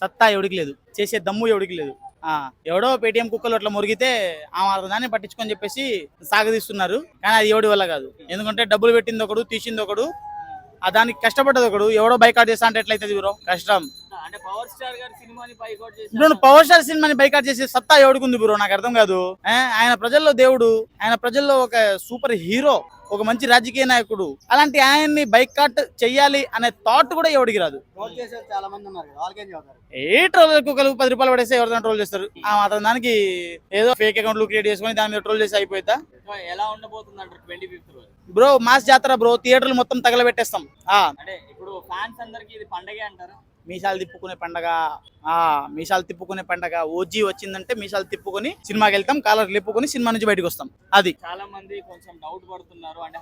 సత్తా ఎవడికి లేదు. చేసే దమ్ము ఎవడికి లేదు. ఆ ఎవడో పేటిఎం కుక్కలు అట్లా మురిగితే ఆ దాన్ని పట్టించుకొని చెప్పేసి సాగదీస్తున్నారు. కానీ అది ఎవడి వల్ల కాదు. ఎందుకంటే డబ్బులు పెట్టింది ఒకడు తీసింది ఒకడు. ఆ దానికి కష్టపడ్డది ఒకడు. ఎవడో బైకాట్ చేస్తా అంటే ఎట్లయితుంది బ్రో? కష్టం. అంటే పవర్ స్టార్ సినిమాని బైకాట్ చేసే సత్తా ఎవడుకుంది బ్రో? నాకు అర్థం కాదు. ఆయన ప్రజల్లో దేవుడు. ఆయన ప్రజల్లో ఒక సూపర్ హీరో. ఒక మంచి రాజకీయ నాయకుడు. అలాంటి ఆయన్ని బైకాట్ చెయ్యాలి అనే థాట్ కూడా ఎవడికి రాదు. ఏ ట్రోల్ కుక్కలు పది రూపాయలు పడేస్తే ఎవరితో ట్రోల్ చేస్తారు? ఆ మాత్రం దానికి ఏదో ఫేక్ అకౌంట్లు క్రియేట్ చేసుకొని దాని మీద ట్రోల్ చేసి అయిపోయిద్దా? ఎలా ఉండబోతుంది బ్రో మాస్ జాతర బ్రో థియేటర్లు మొత్తం తగలబెట్టేస్తాం. ఇప్పుడు ఫ్యాన్స్ అందరికి ఇది పండగే అంటారు. మీసాలు తిప్పుకునే పండగ ఆ మీసాలు తిప్పుకునే పండగ ఓజీ వచ్చిందంటే మీసాలు తిప్పుకొని సినిమాకి వెళ్తాం కాలర్ తిప్పుకొని సినిమా నుంచి బయటకు వస్తాం. అది. చాలా మంది కొంచెం డౌట్ పడుతున్నారు. అంటే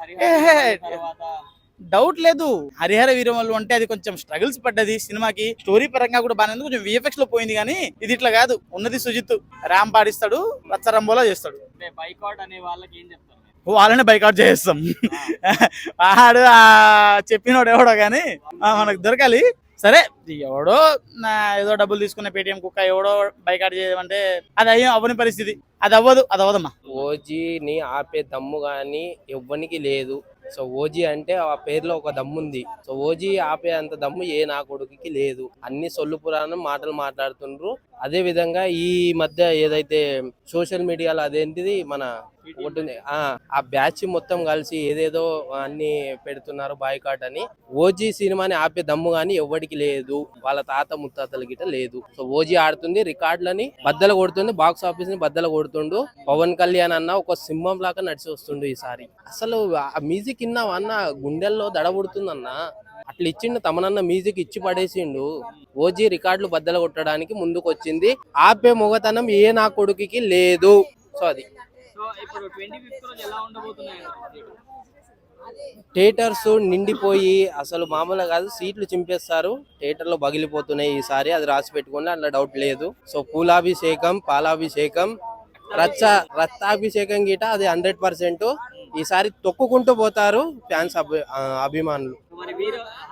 డౌట్ లేదు. హరిహర వీరమల్లు అంటే అది కొంచెం స్ట్రగుల్స్ పడ్డది సినిమాకి. స్టోరీ పరంగా కూడా బాగానే కొంచెం విఎఫ్ఎక్స్లో పోయింది కానీ ఇది ఇట్లా కాదు. ఉన్నది సుజిత్. ర్యామ్ పాడిస్తాడు రచ్చరంబోలా చేస్తాడు. బైకాట్ అనే వాళ్ళకి ఏం చెప్తారు? వాళ్ళనే బైకౌట్ చేస్తాం ఆడు ఆ చెప్పినోడు ఎవడో కానీ మనకు దొరకాలి. సరే ఎవడో నా ఏదో డబ్బులు తీసుకున్న పేటిఎం కుక్క ఎవడో బైకాట్ చేయమంటే అది అయ్యో అవ్వని పరిస్థితి. అది అవ్వదు అది అవ్వదమ్మా. ఓజీని ఆపే దమ్ము కానీ ఎవ్వనికి లేదు. సో ఓజీ అంటే ఆ పేరులో ఒక దమ్ము ఉంది సో ఓజీ ఆపే అంత దమ్ము ఏ నా కొడుకుకి లేదు. అన్ని సొల్లు పురాణం మాటలు మాట్లాడుతుండ్రు. అదే విధంగా ఈ మధ్య ఏదైతే సోషల్ మీడియాలో అదేంటిది మన ఉంటుంది ఆ ఆ బ్యాచ్ మొత్తం కలిసి ఏదేదో అన్ని పెడుతున్నారు బాయ్కాట్ అని. ఓజీ సినిమాని ఆపే దమ్ము కానీ ఎవరికి లేదు. వాళ్ళ తాత ముత్తాతల గిట లేదు. సో ఓజీ ఆడుతుంది రికార్డులని బద్దలు కొడుతుంది బాక్స్ ఆఫీస్ని బద్దలు కొడుతుండు. పవన్ కళ్యాణ్ అన్న ఒక సింహం లాగా నడిచి వస్తుండు ఈసారి. అసలు ఆ మ్యూజిక్ ఇన్నావు అన్న? గుండెల్లో దడబుడుతుందన్నా. అట్లా ఇచ్చిండు తమనన్న మ్యూజిక్ ఇచ్చి పడేసిండు. ఓజీ రికార్డులు బద్దలు కొట్టడానికి ముందుకు వచ్చింది ఆపే మొగతనం ఏ నా కొడుకుకి లేదు. సో అది. థియేటర్స్ నిండిపోయి అసలు మామూలుగా కాదు సీట్లు చింపేస్తారు. థియేటర్లో పగిలిపోతున్నాయి ఈసారి అది రాసి పెట్టుకుని అందులో డౌట్ లేదు. సో పూలాభిషేకం పాలాభిషేకం రచ్చ రక్తాభిషేకం గిట అది హండ్రెడ్ పర్సెంట్ ఈసారి తొక్కుకుంటూ పోతారు ఫ్యాన్స్ అభిమానులు.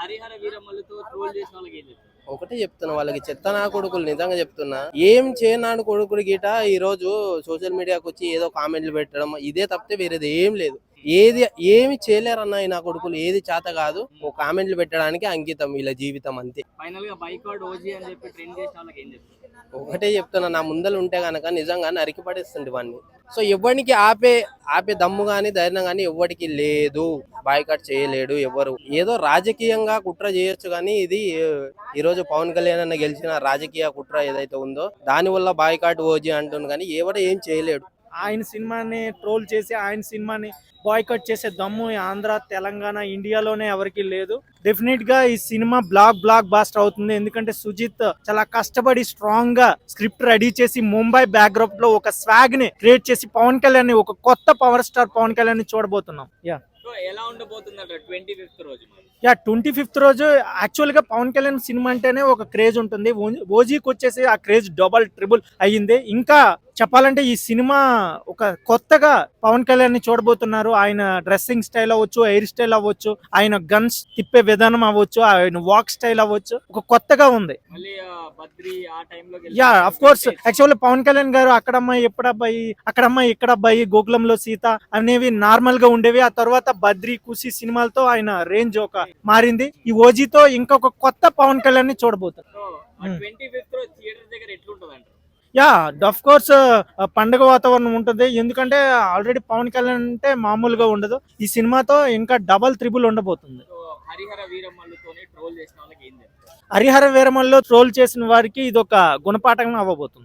హరిహర వీరమ్మలతో ట్రోల్ చేసిన వాళ్ళకి ఏం చెప్తారు? ఒకటే చెప్తున్నా వాళ్ళకి చెత్త నా కొడుకులు నిజంగా చెప్తున్నా. ఏం చేయనాడు కొడుకుడు గిట ఈ రోజు సోషల్ మీడియాకి వచ్చి ఏదో కామెంట్లు పెట్టడం ఇదే తప్పితే వేరేది ఏం లేదు. ఏది ఏమి చేయలేరన్న ఈ నా కొడుకులు ఏది చేత కాదు ఓ కామెంట్లు పెట్టడానికి అంకితం వీళ్ళ జీవితం అంతే. ఫైనల్గా బైకాట్ ఓజీ అని చెప్పి ట్రెండ్ చేసిన వాళ్ళకి ఏం చెప్తారు? ఒకటే చెప్తున్నా నా ముందలు ఉంటే గనక నిజంగా నరికి పడేస్తుంది వాడిని సో ఎవరికి ఆపే ఆపే దమ్ము కానీ ధైర్యం గాని ఎవరికి లేదు. బాయ్కాట్ చేయలేడు ఎవరు. ఏదో రాజకీయంగా కుట్ర చేయొచ్చు కానీ ఇది ఈరోజు ఈ రోజు పవన్ కళ్యాణ్ అన్న గెలిచిన రాజకీయ కుట్ర ఏదైతే ఉందో దాని వల్ల బాయ్కాట్ ఓజీ అంటుంది కానీ ఎవడ ఏం చేయలేడు. ఆయన సినిమాని ట్రోల్ చేసి ఆయన సినిమాని బాయ్కట్ చేసే దమ్ము ఆంధ్ర తెలంగాణ ఇండియాలోనే ఎవరికి లేదు. డెఫినెట్గా ఈ సినిమా బ్లాక్ బ్లాక్ బాస్టర్ అవుతుంది. ఎందుకంటే సుజిత్ చాలా కష్టపడి స్ట్రాంగ్గా స్క్రిప్ట్ రెడీ చేసి ముంబై బ్యాక్గ్రౌండ్లో ఒక స్వాగ్ని క్రియేట్ చేసి పవన్ కళ్యాణ్ ఒక కొత్త పవర్ స్టార్ పవన్ కళ్యాణ్ని చూడబోతున్నాం. యా ఎలా ఉండబోతుంది రోజు యా ట్వంటీ ఫిఫ్త్ రోజు యాక్చువల్గా పవన్ కళ్యాణ్ సినిమా అంటేనే ఒక క్రేజ్ ఉంటుంది. ఓజీకి వచ్చేసి ఆ క్రేజ్ డబల్ ట్రిపుల్ అయ్యింది. ఇంకా చెప్పాలంటే ఈ సినిమా ఒక కొత్తగా పవన్ కళ్యాణ్ని చూడబోతున్నారు. ఆయన డ్రెస్సింగ్ స్టైల్ అవ్వచ్చు హెయిర్ స్టైల్ అవ్వచ్చు ఆయన గన్స్ తిప్పే విధానం అవ్వచ్చు ఆయన వాక్ స్టైల్ అవ్వచ్చు ఒక కొత్తగా ఉంది. Yeah of course actually Pavan Kalyan గారు అక్కడ అమ్మాయి ఎప్పుడు అబ్బాయి అక్కడ అమ్మాయి ఇక్కడ అబ్బాయి గోకులంలో సీత అనేవి నార్మల్గా ఉండేవి. ఆ తర్వాత బద్రి కుసి సినిమాలతో ఆయన రేంజ్ ఒక మారింది. ఈ ఓజీతో ఇంకొక కొత్త పవన్ కళ్యాణ్ని చూడబోతారు యా అఫ్ కోర్స్ పండగ వాతావరణం ఉంటుంది. ఎందుకంటే ఆల్రెడీ పవన్ కళ్యాణ్ అంటే మామూలుగా ఉండదు. ఈ సినిమాతో ఇంకా డబల్ త్రిబుల్ ఉండబోతుంది. హరిహర వీరమల్లో ట్రోల్ చేసిన వారికి ఇది ఒక గుణపాఠం అవ్వబోతుంది.